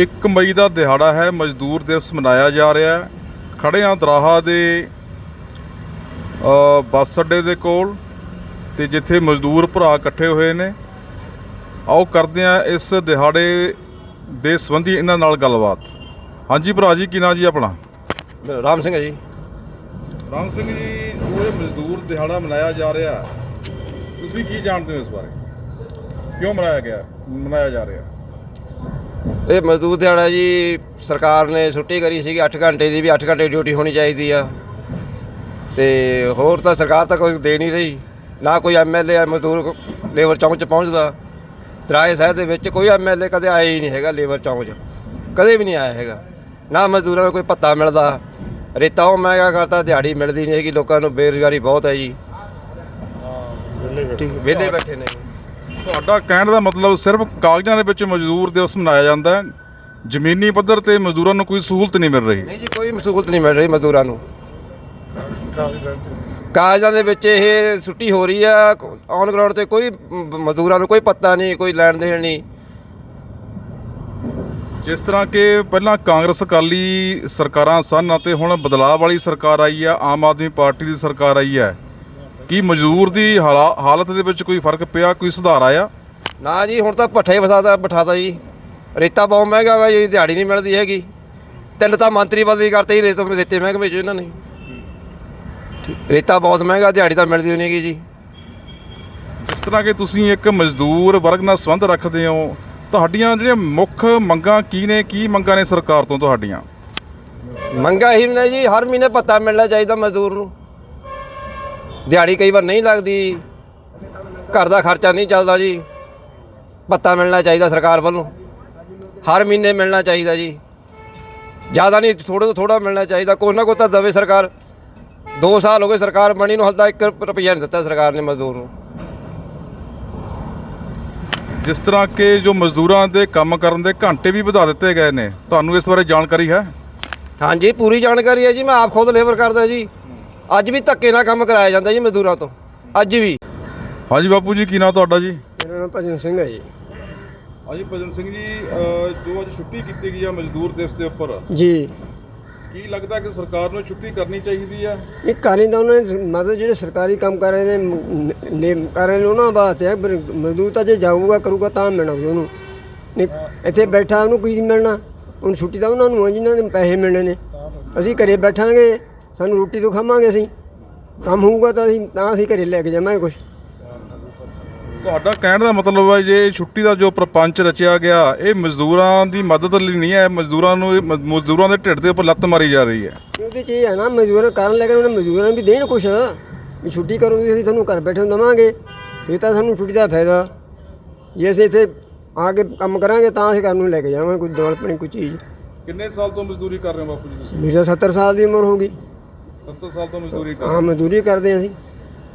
1 ਮਈ ਦਾ ਦਿਹਾੜਾ ਹੈ ਮਜ਼ਦੂਰ ਦਿਵਸ ਮਨਾਇਆ ਜਾ ਰਿਹਾ ਹੈ। ਖੜੇ ਹਾਂ ਦਰਾਹਾ ਦੇ ਬੱਸ ਅੱਡੇ ਦੇ ਕੋਲ ਤੇ ਜਿੱਥੇ ਮਜ਼ਦੂਰ ਭਰਾ ਇਕੱਠੇ ਹੋਏ ਨੇ। ਆਓ ਕਰਦੇ ਹਾਂ ਇਸ ਦਿਹਾੜੇ ਦੇ ਸੰਬੰਧੀ ਇਹਨਾਂ ਨਾਲ ਗੱਲਬਾਤ। ਹਾਂਜੀ ਭਰਾ ਜੀ ਕੀ ਨਾਂ ਜੀ ਆਪਣਾ? ਰਾਮ ਸਿੰਘ ਹੈ ਜੀ। ਰਾਮ ਸਿੰਘ ਜੀ ਜੋ ਇਹ ਮਜ਼ਦੂਰ ਦਿਹਾੜਾ ਮਨਾਇਆ ਜਾ ਰਿਹਾ ਤੁਸੀਂ ਕੀ ਜਾਣਦੇ ਹੋ ਇਸ ਬਾਰੇ? ਕਿਉਂ ਮਨਾਇਆ ਗਿਆ ਮਨਾਇਆ ਜਾ ਰਿਹਾ? ਇਹ ਮਜ਼ਦੂਰ ਦਿਹਾੜਾ ਜੀ ਸਰਕਾਰ ਨੇ ਛੁੱਟੀ ਕਰੀ ਸੀਗੀ 8 ਘੰਟੇ ਦੀ ਵੀ 8 ਘੰਟੇ ਡਿਊਟੀ ਹੋਣੀ ਚਾਹੀਦੀ ਆ। ਤੇ ਹੋਰ ਤਾਂ ਸਰਕਾਰ ਤਾਂ ਕੋਈ ਦੇ ਨਹੀਂ ਰਹੀ। ਨਾ ਕੋਈ ਐਮਐਲਏ ਮਜ਼ਦੂਰ ਲੇਬਰ ਚੌਂਕ 'ਚ ਪਹੁੰਚਦਾ। ਤਰਾਏ ਸਾਹਿਬ ਦੇ ਵਿੱਚ ਕੋਈ ਐਮਐਲਏ ਕਦੇ ਆਇਆ ਹੀ ਨਹੀਂ ਹੈਗਾ ਲੇਬਰ ਚੌਂਕ 'ਚ। ਕਦੇ ਵੀ ਨਹੀਂ ਆਇਆ ਹੈਗਾ। ਨਾ ਮਜ਼ਦੂਰਾਂ ਨੂੰ ਕੋਈ ਭੱਤਾ ਮਿਲਦਾ। ਰੇਤਾ ਉਹ ਮਹਿੰਗਾ ਕਰਤਾ ਦਿਹਾੜੀ ਮਿਲਦੀ ਨਹੀਂ ਹੈਗੀ। ਲੋਕਾਂ ਨੂੰ ਬੇਰੁਜ਼ਗਾਰੀ ਬਹੁਤ ਹੈ ਜੀ। ਠੀਕ ਵਿਹਲੇ ਬੈਠੇ ਨੇ। ਤੁਹਾਡਾ ਕਹਿਣ ਦਾ ਮਤਲਬ ਸਿਰਫ ਕਾਗਜ਼ਾਂ ਦੇ ਵਿੱਚ ਮਜ਼ਦੂਰ ਦਿਵਸ ਮਨਾਇਆ ਜਾਂਦਾ ਹੈ। ਜ਼ਮੀਨੀ ਪੱਧਰ ਤੇ ਮਜ਼ਦੂਰਾਂ ਨੂੰ ਕੋਈ ਸਹੂਲਤ ਨਹੀਂ ਮਿਲ ਰਹੀ। ਨਹੀਂ ਜੀ ਕੋਈ ਸਹੂਲਤ ਨਹੀਂ ਮਿਲ ਰਹੀ ਮਜ਼ਦੂਰਾਂ ਨੂੰ। ਕਾਗਜ਼ਾਂ ਦੇ ਵਿੱਚ ਇਹ ਛੁੱਟੀ ਹੋ ਰਹੀ ਆ ਔਨ ਗਰਾਊਂਡ ਤੇ ਕੋਈ ਮਜ਼ਦੂਰਾਂ ਨੂੰ ਕੋਈ ਪੱਤਾ ਨਹੀਂ ਕੋਈ ਲੈਣ ਦੇਣ ਨਹੀਂ। ਜਿਸ ਤਰ੍ਹਾਂ ਕਿ ਪਹਿਲਾਂ ਕਾਂਗਰਸ ਅਕਾਲੀ ਸਰਕਾਰਾਂ ਸਨ ਅਤੇ ਹੁਣ ਬਦਲਾਅ ਵਾਲੀ ਸਰਕਾਰ ਆਈ ਆ ਆਮ ਆਦਮੀ ਪਾਰਟੀ ਦੀ ਸਰਕਾਰ ਆਈ ਹੈ। ਕੀ ਮਜ਼ਦੂਰ ਦੀ ਹਾਲਾ- ਹਾਲਤ ਦੇ ਵਿੱਚ ਕੋਈ ਫ਼ਰਕ ਪਿਆ ਕੋਈ ਸੁਧਾਰ ਆਇਆ? ਨਾ ਜੀ ਹੁਣ ਤਾਂ ਪੱਠੇ ਵਸਾਦਾ ਬਿਠਾਤਾ ਜੀ। ਰੇਤਾ ਬਹੁਤ ਮਹਿੰਗਾ ਵਾ ਜੀ ਦਿਹਾੜੀ ਨਹੀਂ ਮਿਲਦੀ ਹੈਗੀ। ਤਿੰਨ ਤਾਂ ਮੰਤਰੀ ਬਦਲੀ ਕਰਤੇ ਹੀ ਰੇਤੇ ਰੇਤੇ ਮਹਿਕਮੇ 'ਚ ਇਹਨਾਂ ਨੇ। ਠੀਕ, ਰੇਤਾ ਬਹੁਤ ਮਹਿੰਗਾ ਦਿਹਾੜੀ ਤਾਂ ਮਿਲਦੀ ਨਹੀਂ ਹੈਗੀ ਜੀ। ਜਿਸ ਤਰ੍ਹਾਂ ਕਿ ਤੁਸੀਂ ਇੱਕ ਮਜ਼ਦੂਰ ਵਰਗ ਨਾਲ ਸੰਬੰਧ ਰੱਖਦੇ ਹੋ ਤੁਹਾਡੀਆਂ ਜਿਹੜੀਆਂ ਮੁੱਖ ਮੰਗਾਂ ਕੀ ਨੇ ਕੀ ਮੰਗਾਂ ਨੇ ਸਰਕਾਰ ਤੋਂ ਤੁਹਾਡੀਆਂ? ਮੰਗਾ ਹੀ ਨੇ ਜੀ ਹਰ ਮਹੀਨੇ ਭੱਤਾ ਮਿਲਣਾ ਚਾਹੀਦਾ ਮਜ਼ਦੂਰ ਨੂੰ। ਦਿਹਾੜੀ ਕਈ ਵਾਰ ਨਹੀਂ ਲੱਗਦੀ। ਘਰ ਦਾ ਖਰਚਾ ਨਹੀਂ ਚੱਲਦਾ ਜੀ। ਭੱਤਾ ਮਿਲਣਾ ਚਾਹੀਦਾ ਸਰਕਾਰ ਵੱਲੋਂ। ਹਰ ਮਹੀਨੇ ਮਿਲਣਾ ਚਾਹੀਦਾ ਜੀ। ਜ਼ਿਆਦਾ ਨਹੀਂ ਥੋੜਾ ਤੋਂ ਥੋੜਾ ਮਿਲਣਾ ਚਾਹੀਦਾ। ਕੋਈ ਨਾ ਕੋਈ ਤਾਂ ਦਵੇ ਸਰਕਾਰ। 2 ਸਾਲ ਹੋ ਗਏ ਸਰਕਾਰ ਬਣੀ ਨੂੰ ਹਲਦਾ 1 ਰੁਪਈਆ ਨਹੀਂ ਦਿੱਤਾ ਸਰਕਾਰ ਨੇ ਮਜ਼ਦੂਰ ਨੂੰ। ਜਿਸ ਤਰ੍ਹਾਂ ਕਿ ਜੋ ਮਜ਼ਦੂਰਾਂ ਦੇ ਕੰਮ ਕਰਨ ਦੇ ਘੰਟੇ ਵੀ ਵਧਾ ਦਿੱਤੇ ਗਏ ਨੇ ਤੁਹਾਨੂੰ ਇਸ ਬਾਰੇ ਜਾਣਕਾਰੀ ਹੈ? ਹਾਂਜੀ ਪੂਰੀ ਜਾਣਕਾਰੀ ਹੈ ਜੀ ਮੈਂ ਆਪ ਖੁਦ ਲੇਬਰ ਕਰਦਾ ਜੀ। ਅੱਜ ਵੀ ਧੱਕੇ ਨਾਲ ਕੰਮ ਕਰਾਇਆ ਜਾਂਦਾ ਜੀ ਮਜ਼ਦੂਰਾਂ ਤੋਂ। ਅੱਜ ਵੀ। ਹਾਂਜੀ ਬਾਪੂ ਜੀ ਕੀ ਨਾਂ ਤੁਹਾਡਾ ਜੀ? ਮੇਰਾ ਨਾਮ ਭਜਨ ਸਿੰਘ ਹੈ ਜੀ। ਹਾਂਜੀ ਭਜਨ ਸਿੰਘ ਜੀ ਜੋ ਅੱਜ ਛੁੱਟੀ ਕੀਤੀ ਗਈ ਆ ਮਜ਼ਦੂਰ ਦਿਵਸ ਦੇ ਉੱਪਰ ਜੀ। ਕੀ ਲੱਗਦਾ ਕਿ ਸਰਕਾਰ ਨੂੰ ਛੁੱਟੀ ਕਰਨੀ ਚਾਹੀਦੀ ਆ? ਇਹ ਕਾਰੀ ਤਾਂ ਉਹਨਾਂ ਨੇ ਮਤਲਬ ਜਿਹੜੇ ਸਰਕਾਰੀ ਕੰਮ ਕਰ ਰਹੇ ਨੇ ਕਰ ਰਹੇ ਨੇ ਉਹਨਾਂ ਵਾਸਤੇ ਹੈ ਮਜ਼ਦੂਰ ਤਾਂ ਜੇ ਜਾਊਗਾ ਕਰੂਗਾ ਤਾਂ ਮਿਲਣਾ ਉਹਨੂੰ। ਇੱਥੇ ਬੈਠਾ ਉਹਨੂੰ ਕੀ ਮਿਲਣਾ? ਉਹਨੂੰ ਛੁੱਟੀ ਤਾਂ ਉਹਨਾਂ ਨੂੰ ਜਿਨ੍ਹਾਂ ਦੇ ਪੈਸੇ ਮਿਲਣੇ ਨੇ। ਅਸੀਂ ਘਰੇ ਬੈਠਾਂਗੇ। ਸਾਨੂੰ ਰੋਟੀ ਤੋਂ ਖਾਵਾਂਗੇ ਅਸੀਂ। ਕੰਮ ਹੋਊਗਾ ਤਾਂ ਅਸੀਂ ਤਾਂ ਅਸੀਂ ਘਰੇ ਲੈ ਕੇ ਜਾਵਾਂਗੇ ਕੁਝ ਤੁਹਾਡਾ ਕਹਿਣ ਦਾ ਮਤਲਬ ਹੈ ਜੇ ਛੁੱਟੀ ਦਾ ਜੋ ਪ੍ਰਪੰਚ ਰਚਿਆ ਗਿਆ ਇਹ ਮਜ਼ਦੂਰਾਂ ਦੀ ਮਦਦ ਲਈ ਨਹੀਂ ਹੈ ਮਜ਼ਦੂਰਾਂ ਨੂੰ ਇਹ ਮਜ਼ਦੂਰਾਂ ਦੇ ਢਿੱਡ ਦੇ ਉੱਪਰ ਲੱਤ ਮਾਰੀ ਜਾ ਰਹੀ ਹੈ। ਉਹਦੇ ਚ ਇਹ ਹੈ ਨਾ ਮਜ਼ਦੂਰਾਂ ਕਰਨ ਲੈ ਕੇ ਉਹਨਾਂ ਮਜ਼ਦੂਰਾਂ ਨੂੰ ਵੀ ਦੇਣ ਕੁਛ। ਵੀ ਛੁੱਟੀ ਕਰੋ ਤੁਸੀਂ ਅਸੀਂ ਤੁਹਾਨੂੰ ਘਰ ਬੈਠੇ ਨੂੰ ਦੇਵਾਂਗੇ। ਫਿਰ ਤਾਂ ਸਾਨੂੰ ਛੁੱਟੀ ਦਾ ਫਾਇਦਾ। ਜੇ ਅਸੀਂ ਇੱਥੇ ਆ ਕੇ ਕੰਮ ਕਰਾਂਗੇ ਤਾਂ ਅਸੀਂ ਘਰ ਨੂੰ ਲੈ ਕੇ ਜਾਵਾਂਗੇ ਕੋਈ ਦੌਲ ਪਣੀ ਕੋਈ ਚੀਜ਼। ਕਿੰਨੇ ਸਾਲ ਤੋਂ ਮਜ਼ਦੂਰੀ ਕਰ ਰਹੇ ਹੋ ਬਾਪੂ ਜੀ ਤੁਸੀਂ? ਮੇਰੀ ਤਾਂ 70 ਸਾਲ ਦੀ ਉਮਰ ਹੋ ਗਈ। 70 ਸਾਲ ਤੋਂ ਮਜ਼ਦੂਰੀ ਕਰ ਹਾਂ ਮਜ਼ਦੂਰੀ ਕਰਦੇ ਹਾਂ ਅਸੀਂ।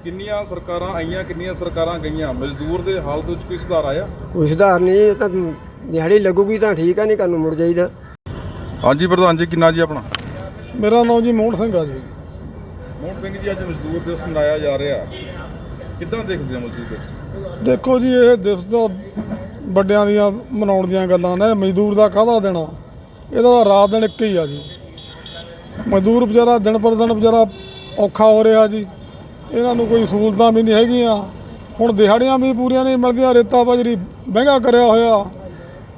ਕਿੰਨੀਆਂ ਸਰਕਾਰਾਂ ਆਈਆਂ ਕਿੰਨੀਆਂ ਸਰਕਾਰਾਂ ਗਈਆਂ? ਮਜ਼ਦੂਰ ਦੇ ਹਾਲਤ ਵਿੱਚ ਕੋਈ ਸੁਧਾਰ ਆਇਆ? ਕੋਈ ਸੁਧਾਰ ਨਹੀਂ ਇਹ ਤਾਂ ਦਿਹਾੜੀ ਲੱਗੂਗੀ ਤਾਂ ਠੀਕ ਆ ਨਹੀਂ ਨੂੰ ਮੁੜ ਜਾਈਦਾ। ਹਾਂਜੀ ਪ੍ਰਧਾਨ ਜੀ ਕਿੰਨਾ ਜੀ ਆਪਣਾ? ਮੇਰਾ ਨਾਮ ਜੀ ਮੋਹਨ ਸਿੰਘ ਆ ਜੀ। ਮੋਹਨ ਸਿੰਘ ਜੀ ਅੱਜ ਮਜ਼ਦੂਰ ਦਿਵਸ ਮਨਾਇਆ ਜਾ ਰਿਹਾ। ਕਿੱਦਾਂ ਦੇਖਦੇ ਹੋ ਮਜ਼ਦੂਰ ਦਿਵਸ? ਦੇਖੋ ਜੀ ਇਹ ਦਿਵਸ ਤਾਂ ਵੱਡਿਆਂ ਦੀਆਂ ਮਨਾਉਣ ਦੀਆਂ ਗੱਲਾਂ ਨੇ। ਮਜ਼ਦੂਰ ਦਾ ਕਾਹਦਾ ਦੇਣਾ? ਇਹਦਾ ਤਾਂ ਰਾਤ ਦਿਨ ਇੱਕ ਹੀ ਆ ਜੀ। ਮਜ਼ਦੂਰ ਵਿਚਾਰਾ ਦਿਨ ਪਰ ਦਿਨ ਵਿਚਾਰਾ ਔਖਾ ਹੋ ਰਿਹਾ ਜੀ। ਇਹਨਾਂ ਨੂੰ ਕੋਈ ਸਹੂਲਤਾਂ ਵੀ ਨਹੀਂ ਹੈਗੀਆਂ। ਹੁਣ ਦਿਹਾੜੀਆਂ ਵੀ ਪੂਰੀਆਂ ਨਹੀਂ ਮਿਲਦੀਆਂ, ਰੇਤਾ ਬਾਜਰੀ ਮਹਿੰਗਾ ਕਰਿਆ ਹੋਇਆ,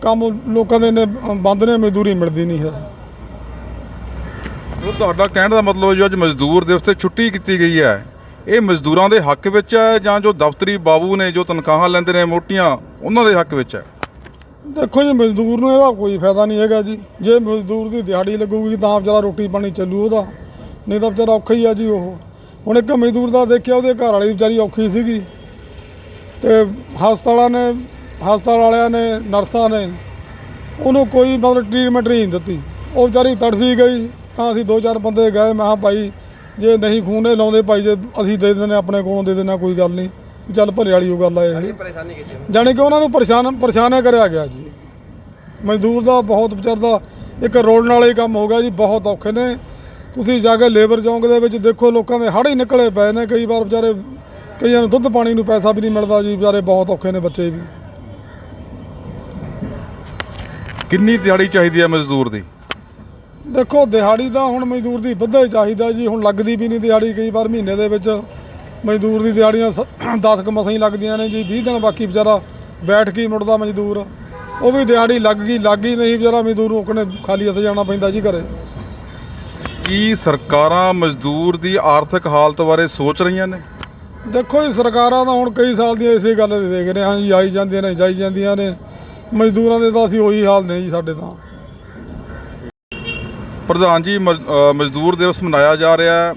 ਕੰਮ ਲੋਕਾਂ ਦੇ ਨੇ ਬੰਦ ਨੇ, ਮਜ਼ਦੂਰੀ ਮਿਲਦੀ ਨਹੀਂ ਹੈ। ਉਹ ਤੁਹਾਡਾ ਕਹਿਣ ਦਾ ਮਤਲਬ ਜੋ, ਅੱਜ ਮਜ਼ਦੂਰ ਦਿਵਸ ਤੇ ਛੁੱਟੀ ਕੀਤੀ ਗਈ ਹੈ। ਇਹ ਮਜ਼ਦੂਰਾਂ ਦੇ ਹੱਕ ਵਿੱਚ ਹੈ ਜਾਂ ਜੋ ਦਫ਼ਤਰੀ ਬਾਬੂ ਨੇ ਜੋ ਤਨਖਾਹਾਂ ਲੈਂਦੇ ਨੇ ਮੋਟੀਆਂ, ਉਹਨਾਂ ਦੇ ਹੱਕ ਵਿੱਚ ਹੈ? ਦੇਖੋ ਜੀ ਮਜ਼ਦੂਰ ਨੂੰ ਇਹਦਾ ਕੋਈ ਫਾਇਦਾ ਨਹੀਂ ਹੈਗਾ ਜੀ। ਜੇ ਮਜ਼ਦੂਰ ਦੀ ਦਿਹਾੜੀ ਲੱਗੂਗੀ ਤਾਂ ਵਿਚਾਰਾ ਰੋਟੀ ਪਾਣੀ ਚੱਲੂ ਉਹਦਾ। ਨਹੀਂ ਤਾਂ ਵਿਚਾਰਾ ਔਖਾ ਹੀ ਆ ਜੀ ਉਹ। ਹੁਣ ਇੱਕ ਮਜ਼ਦੂਰ ਦਾ ਦੇਖਿਆ ਉਹਦੇ ਘਰ ਵਾਲੀ ਵਿਚਾਰੀ ਔਖੀ ਸੀਗੀ। ਤੇ ਹਸਪਤਾਲਾਂ ਨੇ ਹਸਪਤਾਲ ਵਾਲਿਆਂ ਨੇ ਨਰਸਾਂ ਨੇ ਉਹਨੂੰ ਕੋਈ ਮਤਲਬ ਟ੍ਰੀਟਮੈਂਟ ਨਹੀਂ ਦਿੱਤੀ। ਉਹ ਵਿਚਾਰੀ ਤੜਫੀ ਗਈ ਤਾਂ ਅਸੀਂ ਦੋ ਚਾਰ ਬੰਦੇ ਗਏ ਮੈਂ ਕਿਹਾ ਭਾਈ ਜੇ ਨਹੀਂ ਖੂਨ ਇਹ ਲਾਉਂਦੇ ਭਾਈ ਜੇ ਅਸੀਂ ਦੇ ਦਿੰਦੇ ਆਪਣੇ ਕੋਲੋਂ ਦੇ ਦਿੰਦੇ ਹਾਂ, ਕੋਈ ਗੱਲ ਨਹੀਂ। ਚੱਲ ਭਲੇ ਵਾਲੀ ਉਹ ਗੱਲ ਆ ਇਹ। ਪਰੇਸ਼ਾਨੀ ਕੀਤੀ ਜਾਣੀ ਕਿ ਉਹਨਾਂ ਨੂੰ ਪਰੇਸ਼ਾਨ ਪਰੇਸ਼ਾਨ ਕਰਿਆ ਗਿਆ ਜੀ। ਮਜ਼ਦੂਰ ਦਾ ਬਹੁਤ ਵਿਚਾਰ ਦਾ ਇੱਕ ਰੋਲਣ ਵਾਲਾ ਹੀ ਕੰਮ ਹੋ ਗਿਆ ਜੀ ਬਹੁਤ ਔਖੇ ਨੇ। ਤੁਸੀਂ ਜਾ ਕੇ ਲੇਬਰ ਚੌਂਕ ਦੇ ਵਿੱਚ ਦੇਖੋ ਲੋਕਾਂ ਦੇ ਹੜ੍ਹ ਹੀ ਨਿਕਲੇ ਪਏ ਨੇ। ਕਈ ਵਾਰ ਵਿਚਾਰੇ ਕਈਆਂ ਨੂੰ ਦੁੱਧ ਪਾਣੀ ਨੂੰ ਪੈਸਾ ਵੀ ਨਹੀਂ ਮਿਲਦਾ ਜੀ ਵਿਚਾਰੇ ਬਹੁਤ ਔਖੇ ਨੇ ਬੱਚੇ ਵੀ। ਕਿੰਨੀ ਦਿਹਾੜੀ ਚਾਹੀਦੀ ਹੈ ਮਜ਼ਦੂਰ ਦੀ? ਦੇਖੋ ਦਿਹਾੜੀ ਤਾਂ ਹੁਣ ਮਜ਼ਦੂਰ ਦੀ ਵੱਧਾ ਹੀ ਚਾਹੀਦਾ ਜੀ ਹੁਣ ਲੱਗਦੀ ਵੀ ਨਹੀਂ ਦਿਹਾੜੀ ਕਈ ਵਾਰ ਮਹੀਨੇ ਦੇ ਵਿੱਚ। ਮਜ਼ਦੂਰ ਦੀ ਦਿਹਾੜੀਆਂ 10 ਕੁ ਮਸਾਂ ਹੀ ਲੱਗਦੀਆਂ ਨੇ ਜੀ 20 ਦਿਨ ਬਾਕੀ ਵਿਚਾਰਾ ਬੈਠ ਕੇ ਮੁੜਦਾ ਮਜ਼ਦੂਰ। ਉਹ ਵੀ ਦਿਹਾੜੀ ਲੱਗ ਗਈ ਲੱਗ ਗਈ ਨਹੀਂ ਵਿਚਾਰਾ ਮਜ਼ਦੂਰ ਨੂੰ ਉਹਨੇ ਖਾਲੀ ਹੱਥ ਜਾਣਾ ਪੈਂਦਾ ਜੀ ਘਰੇ। ਕੀ ਸਰਕਾਰਾਂ ਮਜ਼ਦੂਰ ਦੀ ਆਰਥਿਕ ਹਾਲਤ ਬਾਰੇ ਸੋਚ ਰਹੀਆਂ ਨੇ? ਦੇਖੋ ਜੀ ਸਰਕਾਰਾਂ ਤਾਂ ਹੁਣ ਕਈ ਸਾਲ ਦੀਆਂ ਇਸੇ ਗੱਲ ਦੇ ਦੇਖ ਰਹੇ ਹਾਂ ਜੀ ਆਈ ਜਾਂਦੀਆਂ ਨੇ ਜਾਈ ਜਾਂਦੀਆਂ ਨੇ। ਮਜ਼ਦੂਰਾਂ ਦੇ ਤਾਂ ਅਸੀਂ ਉਹੀ ਹਾਲ ਨੇ ਜੀ ਸਾਡੇ ਤਾਂ। ਪ੍ਰਧਾਨ ਜੀ ਮਜ਼ਦੂਰ ਦਿਵਸ ਮਨਾਇਆ ਜਾ ਰਿਹਾ ਹੈ।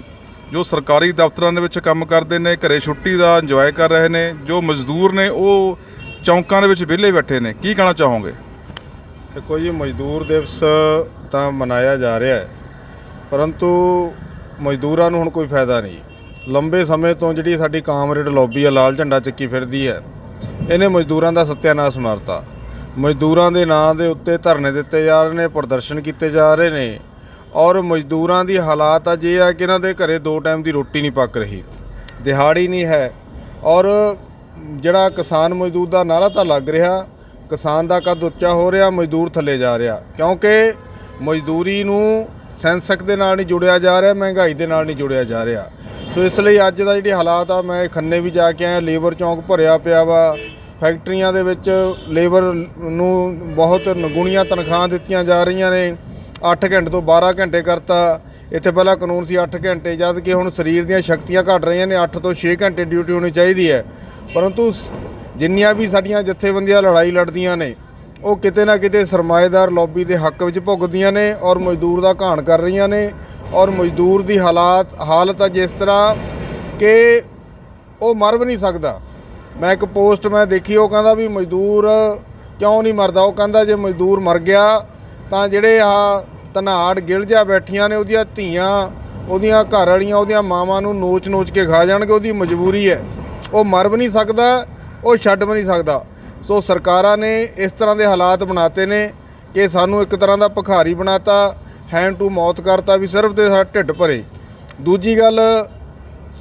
ਜੋ ਸਰਕਾਰੀ ਦਫ਼ਤਰਾਂ ਦੇ ਵਿੱਚ ਕੰਮ ਕਰਦੇ ਨੇ, ਘਰੇ ਛੁੱਟੀ ਦਾ ਇੰਜੋਏ ਕਰ ਰਹੇ ਨੇ, ਜੋ ਮਜ਼ਦੂਰ ਨੇ, ਉਹ ਚੌਂਕਾਂ ਦੇ ਵਿੱਚ ਵਿਹਲੇ ਬੈਠੇ ਨੇ। ਕੀ ਕਹਿਣਾ ਚਾਹੋਗੇ? ਦੇਖੋ ਜੀ, ਮਜ਼ਦੂਰ ਦਿਵਸ ਤਾਂ ਮਨਾਇਆ ਜਾ ਰਿਹਾ ਹੈ, ਪਰੰਤੂ ਮਜ਼ਦੂਰਾਂ ਨੂੰ ਹੁਣ ਕੋਈ ਫਾਇਦਾ ਨਹੀਂ। ਲੰਬੇ ਸਮੇਂ ਤੋਂ ਜਿਹੜੀ ਸਾਡੀ ਕਾਮਰੇਡ ਲੌਬੀ ਆ, ਲਾਲ ਝੰਡਾ ਚੱਕੀ ਫਿਰਦੀ ਹੈ, ਇਹਨੇ ਮਜ਼ਦੂਰਾਂ ਦਾ ਸੱਤਿਆਨਾਸ਼ ਮਾਰਤਾ। ਮਜ਼ਦੂਰਾਂ ਦੇ ਨਾਂ ਦੇ ਉੱਤੇ ਧਰਨੇ ਦਿੱਤੇ ਜਾ ਰਹੇ ਨੇ, ਪ੍ਰਦਰਸ਼ਨ ਕੀਤੇ ਜਾ ਰਹੇ ਨੇ ਔਰ ਮਜ਼ਦੂਰਾਂ ਦੀ ਹਾਲਾਤ ਅੱਜ ਇਹ ਆ ਕਿ ਇਹਨਾਂ ਦੇ ਘਰੇ ਦੋ ਟਾਈਮ ਦੀ ਰੋਟੀ ਨਹੀਂ ਪੱਕ ਰਹੀ, ਦਿਹਾੜੀ ਨਹੀਂ ਹੈ ਔਰ ਜਿਹੜਾ ਕਿਸਾਨ ਮਜ਼ਦੂਰ ਦਾ ਨਾਰਾ ਤਾਂ ਲੱਗ ਰਿਹਾ, ਕਿਸਾਨ ਦਾ ਕੱਦ ਉੱਚਾ ਹੋ ਰਿਹਾ, ਮਜ਼ਦੂਰ ਥੱਲੇ ਜਾ ਰਿਹਾ, ਕਿਉਂਕਿ ਮਜ਼ਦੂਰੀ ਨੂੰ ਸੈਂਸਕ ਦੇ ਨਾਲ ਨਹੀਂ ਜੁੜਿਆ ਜਾ ਰਿਹਾ, ਮਹਿੰਗਾਈ ਦੇ ਨਾਲ ਨਹੀਂ ਜੁੜਿਆ ਜਾ ਰਿਹਾ। ਸੋ ਇਸ ਲਈ ਅੱਜ ਦਾ ਜਿਹੜੀ ਹਾਲਾਤ ਆ, ਮੈਂ ਖੰਨੇ ਵੀ ਜਾ ਕੇ ਆਇਆ, ਲੇਬਰ ਚੌਂਕ ਭਰਿਆ ਪਿਆ ਵਾ, ਫੈਕਟਰੀਆਂ ਦੇ ਵਿੱਚ ਲੇਬਰ ਨੂੰ ਬਹੁਤ ਨਗੁਣੀਆਂ ਤਨਖਾਹਾਂ ਦਿੱਤੀਆਂ ਜਾ ਰਹੀਆਂ ਨੇ। 8 ਘੰਟੇ ਤੋਂ 12 ਘੰਟੇ ਕਰਤਾ। ਇੱਥੇ ਪਹਿਲਾਂ ਕਾਨੂੰਨ ਸੀ 8 ਘੰਟੇ, ਜਦ ਕਿ ਹੁਣ ਸਰੀਰ ਦੀਆਂ ਸ਼ਕਤੀਆਂ ਘਟ ਰਹੀਆਂ ਨੇ 8 ਤੋਂ 6 ਘੰਟੇ ਡਿਊਟੀ ਹੋਣੀ ਚਾਹੀਦੀ ਹੈ। ਪਰੰਤੂ ਸ- ਜਿੰਨੀਆਂ ਵੀ ਸਾਡੀਆਂ ਜਥੇਬੰਦੀਆਂ ਲੜਾਈ ਲੜਦੀਆਂ ਨੇ, ਉਹ ਕਿਤੇ ਨਾ ਕਿਤੇ ਸਰਮਾਏਦਾਰ ਲੌਬੀ ਦੇ ਹੱਕ ਵਿੱਚ ਭੁਗਦੀਆਂ ਨੇ ਔਰ ਮਜ਼ਦੂਰ ਦਾ ਘਾਣ ਕਰ ਰਹੀਆਂ ਨੇ ਔਰ ਮਜ਼ਦੂਰ ਦੀ ਹਾਲਾਤ, ਹਾਲਤ ਆ ਜਿਸ ਤਰ੍ਹਾਂ ਕਿ ਉਹ ਮਰ ਵੀ ਨਹੀਂ ਸਕਦਾ। ਮੈਂ ਇੱਕ ਪੋਸਟ ਮੈਂ ਦੇਖੀ, ਉਹ ਕਹਿੰਦਾ ਵੀ ਮਜ਼ਦੂਰ ਕਿਉਂ ਨਹੀਂ ਮਰਦਾ? ਉਹ ਕਹਿੰਦਾ ਜੇ ਮਜ਼ਦੂਰ ਮਰ ਗਿਆ ਤਾਂ ਜਿਹੜੇ ਆ ਧਨਾੜ ਗਿਲ ਜਾ ਬੈਠੀਆਂ ਨੇ, ਉਹਦੀਆਂ ਧੀਆਂ, ਉਹਦੀਆਂ ਘਰ ਵਾਲੀਆਂ, ਉਹਦੀਆਂ ਮਾਵਾਂ ਨੂੰ ਨੋਚ-ਨੋਚ ਕੇ ਖਾ ਜਾਣਗੇ, ਉਹਦੀ ਮਜਬੂਰੀ ਹੈ। ਉਹ ਮਰ ਵੀ ਨਹੀਂ ਸਕਦਾ, ਉਹ ਛੱਡ ਵੀ ਨਹੀਂ ਸਕਦਾ। ਸੋ ਸਰਕਾਰਾਂ ਨੇ ਇਸ ਤਰ੍ਹਾਂ ਦੇ ਹਾਲਾਤ ਬਣਾਤੇ ਨੇ ਕਿ ਸਾਨੂੰ ਇੱਕ ਤਰ੍ਹਾਂ ਦਾ ਭਿਖਾਰੀ ਬਣਾਤਾ ਹੈਂਡ ਟੂ ਮੌਤ ਕਰਤਾ ਵੀ ਸਿਰਫ ਤੇ ਸਾਡਾ ਢਿੱਡ ਭਰੇ। ਦੂਜੀ ਗੱਲ,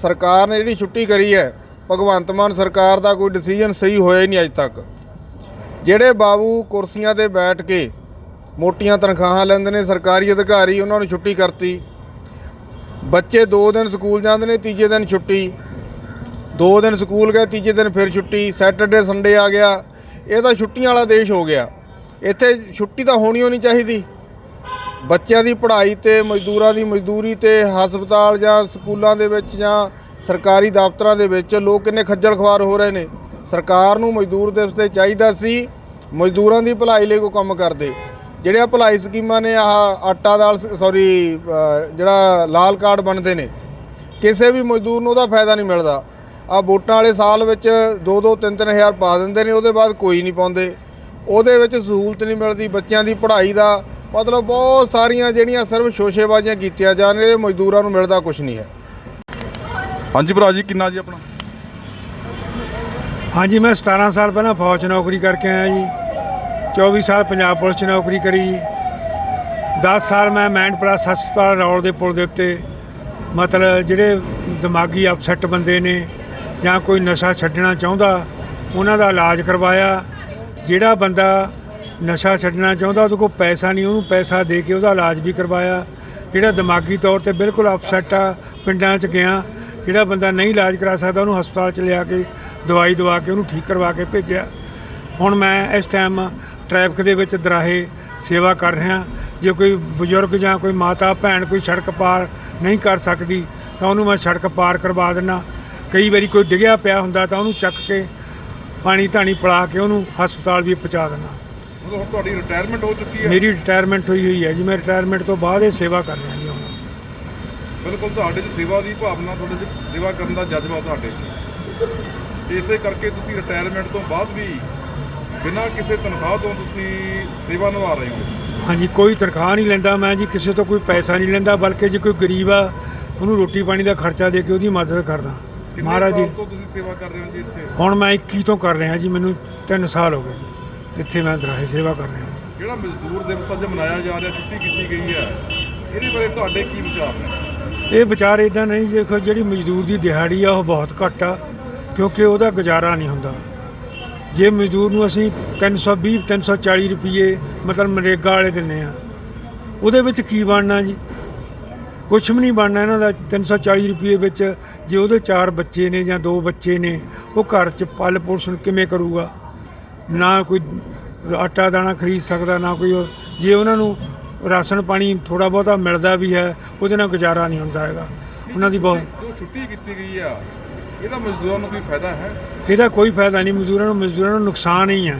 ਸਰਕਾਰ ਨੇ ਜਿਹੜੀ ਛੁੱਟੀ ਕਰੀ ਹੈ, ਭਗਵੰਤ ਮਾਨ ਸਰਕਾਰ ਦਾ ਕੋਈ ਡਿਸੀਜਨ ਸਹੀ ਹੋਇਆ ਹੀ ਨਹੀਂ ਅਜੇ ਤੱਕ। ਜਿਹੜੇ ਬਾਬੂ ਕੁਰਸੀਆਂ ਤੇ ਬੈਠ ਕੇ ਮੋਟੀਆਂ ਤਨਖਾਹਾਂ ਲੈਂਦੇ ਨੇ, ਸਰਕਾਰੀ ਅਧਿਕਾਰੀ ਉਹਨਾਂ ਨੂੰ ਛੁੱਟੀ ਕਰਤੀ। ਬੱਚੇ 2 ਦਿਨ ਸਕੂਲ ਜਾਂਦੇ ਨੇ, ਤੀਜੇ ਦਿਨ ਛੁੱਟੀ। 2 ਦਿਨ ਸਕੂਲ ਗਏ, ਤੀਜੇ ਦਿਨ ਫਿਰ ਛੁੱਟੀ। ਸੈਟਰਡੇ ਸੰਡੇ ਆ ਗਿਆ। ਇਹ ਤਾਂ ਛੁੱਟੀਆਂ ਵਾਲਾ ਦੇਸ਼ ਹੋ ਗਿਆ। ਇੱਥੇ ਛੁੱਟੀ ਤਾਂ ਹੋਣੀ ਓ ਨਹੀਂ ਚਾਹੀਦੀ। ਬੱਚਿਆਂ ਦੀ ਪੜ੍ਹਾਈ ਤੇ, ਮਜ਼ਦੂਰਾਂ ਦੀ ਮਜ਼ਦੂਰੀ ਤੇ, ਹਸਪਤਾਲ ਜਾਂ ਸਕੂਲਾਂ ਦੇ ਵਿੱਚ ਜਾਂ ਸਰਕਾਰੀ ਦਫ਼ਤਰਾਂ ਦੇ ਵਿੱਚ ਲੋਕ ਕਿੰਨੇ ਖੱਜਲ ਖਵਾਰ ਹੋ ਰਹੇ ਨੇ। ਸਰਕਾਰ ਨੂੰ ਮਜ਼ਦੂਰ ਦਿਵਸ ਤੇ ਚਾਹੀਦਾ ਸੀ, ਮਜ਼ਦੂਰਾਂ ਦੀ ਭਲਾਈ ਲਈ ਕੋਈ ਕੰਮ ਕਰਦੇ। ਜਿਹੜੀਆਂ ਭਲਾਈ ਸਕੀਮਾਂ ਨੇ ਆਹ ਆਟਾ ਦਾਲ ਸੌਰੀ ਜਿਹੜਾ ਲਾਲ ਕਾਰਡ ਬਣਦੇ ਨੇ ਕਿਸੇ ਵੀ ਮਜ਼ਦੂਰ ਨੂੰ ਉਹਦਾ ਫਾਇਦਾ ਨਹੀਂ ਮਿਲਦਾ। ਆ ਵੋਟਾਂ ਵਾਲੇ ਸਾਲ ਵਿੱਚ 2-2 3-3 ਹਜ਼ਾਰ ਪਾ ਦਿੰਦੇ ਨੇ ਉਹਦੇ ਬਾਅਦ ਕੋਈ ਨਹੀਂ ਪਾਉਂਦੇ। ਉਹਦੇ ਵਿੱਚ ਸਹੂਲਤ ਨਹੀਂ ਮਿਲਦੀ ਬੱਚਿਆਂ ਦੀ ਪੜ੍ਹਾਈ ਦਾ। ਮਤਲਬ ਬਹੁਤ ਸਾਰੀਆਂ ਜਿਹੜੀਆਂ ਸਿਰਫ ਸ਼ੋਸ਼ੇਬਾਜ਼ੀਆਂ ਕੀਤੀਆਂ ਜਾਣ ਰਹੀਆਂ ਮਜ਼ਦੂਰਾਂ ਨੂੰ ਮਿਲਦਾ ਕੁਝ ਨਹੀਂ ਹੈ। ਹਾਂਜੀ ਭਰਾ ਜੀ ਕਿੰਨਾ ਜੀ ਆਪਣਾ? ਹਾਂਜੀ ਮੈਂ 17 ਸਾਲ ਪਹਿਲਾਂ ਫੌਜ 'ਚ ਨੌਕਰੀ ਕਰਕੇ ਆਇਆ ਜੀ। 24 ਸਾਲ ਪੰਜਾਬ ਪੁਲਿਸ 'ਚ ਨੌਕਰੀ ਕਰੀ। ਜੀ 10 ਸਾਲ ਮੈਂ ਮੈਂਡ ਪਲੱਸ ਹਸਪਤਾਲ ਰੌਲ ਦੇ ਪੁਲ ਦੇ ਉੱਤੇ। ਮਤਲਬ ਜਿਹੜੇ ਦਿਮਾਗੀ ਅਪਸੈਟ ਬੰਦੇ ਨੇ ਜਾਂ ਕੋਈ ਨਸ਼ਾ ਛੱਡਣਾ ਚਾਹੁੰਦਾ, ਉਹਨਾਂ ਦਾ ਇਲਾਜ ਕਰਵਾਇਆ। ਜਿਹੜਾ ਬੰਦਾ ਨਸ਼ਾ ਛੱਡਣਾ ਚਾਹੁੰਦਾ, ਉਹਦੇ ਕੋਲ ਪੈਸਾ ਨਹੀਂ, ਉਹਨੂੰ ਪੈਸਾ ਦੇ ਕੇ ਉਹਦਾ ਇਲਾਜ ਵੀ ਕਰਵਾਇਆ। ਜਿਹੜਾ ਦਿਮਾਗੀ ਤੌਰ ਤੇ ਬਿਲਕੁਲ ਅਪਸੈਟ ਆ, ਪਿੰਡਾਂ 'ਚ ਗਿਆ, ਜਿਹੜਾ ਬੰਦਾ ਨਹੀਂ ਇਲਾਜ ਕਰਾ ਸਕਦਾ, ਉਹਨੂੰ ਹਸਪਤਾਲ 'ਚ ਲਿਆ ਕੇ ਦਵਾਈ ਦਵਾ ਕੇ ਉਹਨੂੰ ਠੀਕ ਕਰਵਾ ਕੇ ਭੇਜਿਆ। ਹੁਣ ਮੈਂ ਇਸ ਟਾਈਮ ਟ੍ਰੈਫਿਕ ਦੇ ਵਿੱਚ ਦਰਾਹੇ ਸੇਵਾ ਕਰ ਰਿਹਾ ਜੇ ਕੋਈ ਬਜ਼ੁਰਗ ਜਾਂ ਕੋਈ ਮਾਤਾ ਭੈਣ ਕੋਈ ਸੜਕ ਪਾਰ ਨਹੀਂ ਕਰ ਸਕਦੀ ਤਾਂ ਉਹਨੂੰ ਮੈਂ ਸੜਕ ਪਾਰ ਕਰਵਾ ਦਿੰਦਾ ਕਈ ਵਾਰੀ ਕੋਈ ਡਿੱਗਿਆ ਪਿਆ ਹੁੰਦਾ ਤਾਂ ਉਹਨੂੰ ਚੱਕ ਕੇ ਪਾਣੀ ਧਾਣੀ ਪਿਲਾ ਕੇ ਉਹਨੂੰ ਹਸਪਤਾਲ ਵੀ ਪਹੁੰਚਾ ਦਿੰਦਾ ਮਤਲਬ ਹੁਣ ਤੁਹਾਡੀ ਰਿਟਾਇਰਮੈਂਟ ਹੋ ਚੁੱਕੀ ਹੈ। ਮੇਰੀ ਰਿਟਾਇਰਮੈਂਟ ਹੋਈ ਹੋਈ ਹੈ ਜੀ। ਮੈਂ ਰਿਟਾਇਰਮੈਂਟ ਤੋਂ ਬਾਅਦ ਇਹ ਸੇਵਾ ਕਰ ਰਿਹਾ ਜੀ ਹੁਣ। ਬਿਲਕੁਲ ਤੁਹਾਡੇ 'ਚ ਸੇਵਾ ਦੀ ਭਾਵਨਾ ਤੁਹਾਡੇ 'ਚ ਸੇਵਾ ਕਰਨ ਦਾ ਜਜ਼ਬਾ ਤੁਹਾਡੇ 'ਚ। ਇਸੇ ਕਰਕੇ ਤੁਸੀਂ ਰਿਟਾਇਰਮੈਂਟ ਤੋਂ ਬਾਅਦ ਵੀ ਬਿਨਾਂ ਕਿਸੇ ਤਨਖਾਹ ਤੋਂ ਤੁਸੀਂ ਸੇਵਾ ਨਿਭਾ ਰਹੇ ਹੋ? ਹਾਂਜੀ ਕੋਈ ਤਨਖਾਹ ਨਹੀਂ ਲੈਂਦਾ ਮੈਂ ਜੀ ਕਿਸੇ ਤੋਂ ਕੋਈ ਪੈਸਾ ਨਹੀਂ ਲੈਂਦਾ ਬਲਕਿ ਜੇ ਕੋਈ ਗਰੀਬ ਆ ਉਹਨੂੰ ਰੋਟੀ ਪਾਣੀ ਦਾ ਖਰਚਾ ਦੇ ਕੇ ਉਹਦੀ ਮਦਦ ਕਰਦਾ। ਕਿੰਨੇ ਮਹਾਰਾਜ ਜੀ। ਸਾਲ ਤੋਂ ਤੁਸੀਂ ਸੇਵਾ ਕਰ ਰਹੇ ਹੋ ਜੀ ਇੱਥੇ? ਹੁਣ ਮੈਂ 21 ਤੋਂ ਕਰ ਰਿਹਾ ਜੀ ਮੈਨੂੰ 3 ਸਾਲ ਹੋ ਗਏ ਜੀ। ਇੱਥੇ ਮੈਂ ਦਰਾਹੇ ਸੇਵਾ ਕਰ ਰਿਹਾ ਜਿਹੜਾ ਮਜ਼ਦੂਰ ਦਿਵਸ ਅੱਜ ਮਨਾਇਆ ਜਾ ਰਿਹਾ ਛੁੱਟੀ ਕੀਤੀ ਗਈ ਹੈ ਇਹਦੇ ਬਾਰੇ ਤੁਹਾਡੇ ਕੀ ਵਿਚਾਰ ਨੇ? ਇਹ ਵਿਚਾਰ ਇਦਾਂ ਨਹੀਂ ਦੇਖੋ ਜਿਹੜੀ ਮਜ਼ਦੂਰ ਦੀ ਦਿਹਾੜੀ ਆ ਉਹ ਬਹੁਤ ਘੱਟ ਆ ਕਿਉਂਕਿ ਉਹਦਾ ਗੁਜ਼ਾਰਾ ਨਹੀਂ ਹੁੰਦਾ। ਜੇ ਮਜ਼ਦੂਰ ਨੂੰ ਅਸੀਂ 320 340 ਰੁਪਏ ਮਤਲਬ ਮਨਰੇਗਾ ਵਾਲੇ ਦਿੰਨੇ ਆ ਉਹਦੇ ਵਿੱਚ ਕੀ ਬਣਨਾ ਜੀ? ਕੁਛ ਵੀ ਨਹੀਂ ਬਣਨਾ ਇਹਨਾਂ ਦਾ 340 ਰੁਪਏ ਵਿੱਚ ਜੇ ਉਹਦੇ ਚਾਰ ਬੱਚੇ ਨੇ ਜਾਂ ਦੋ ਬੱਚੇ ਨੇ, ਉਹ ਘਰ 'ਚ ਪਲ ਪੋਸ਼ਣ ਕਿਵੇਂ ਕਰੂਗਾ? ਨਾ ਕੋਈ ਆਟਾ ਦਾਣਾ ਖਰੀਦ ਸਕਦਾ, ਨਾ ਕੋਈ ਜੇ ਉਹਨਾਂ ਨੂੰ ਰਾਸ਼ਨ ਪਾਣੀ ਥੋੜਾ ਬਹੁਤਾ ਮਿਲਦਾ ਵੀ ਹੈ, ਉਹਦੇ ਨਾਲ ਗੁਜ਼ਾਰਾ ਨਹੀਂ ਹੁੰਦਾ ਹੈਗਾ। ਉਹਨਾਂ ਦੀ ਬਹੁਤ ਛੁੱਟੀ ਕੀਤੀ ਗਈ ਆ ਇਹਦਾ ਮਜ਼ਦੂਰਾਂ ਨੂੰ ਕੋਈ ਫਾਇਦਾ ਹੈ? ਇਹਦਾ ਕੋਈ ਫਾਇਦਾ ਨਹੀਂ, ਮਜ਼ਦੂਰਾਂ ਨੂੰ ਮਜ਼ਦੂਰਾਂ ਨੂੰ ਨੁਕਸਾਨ ਹੀ ਹੈ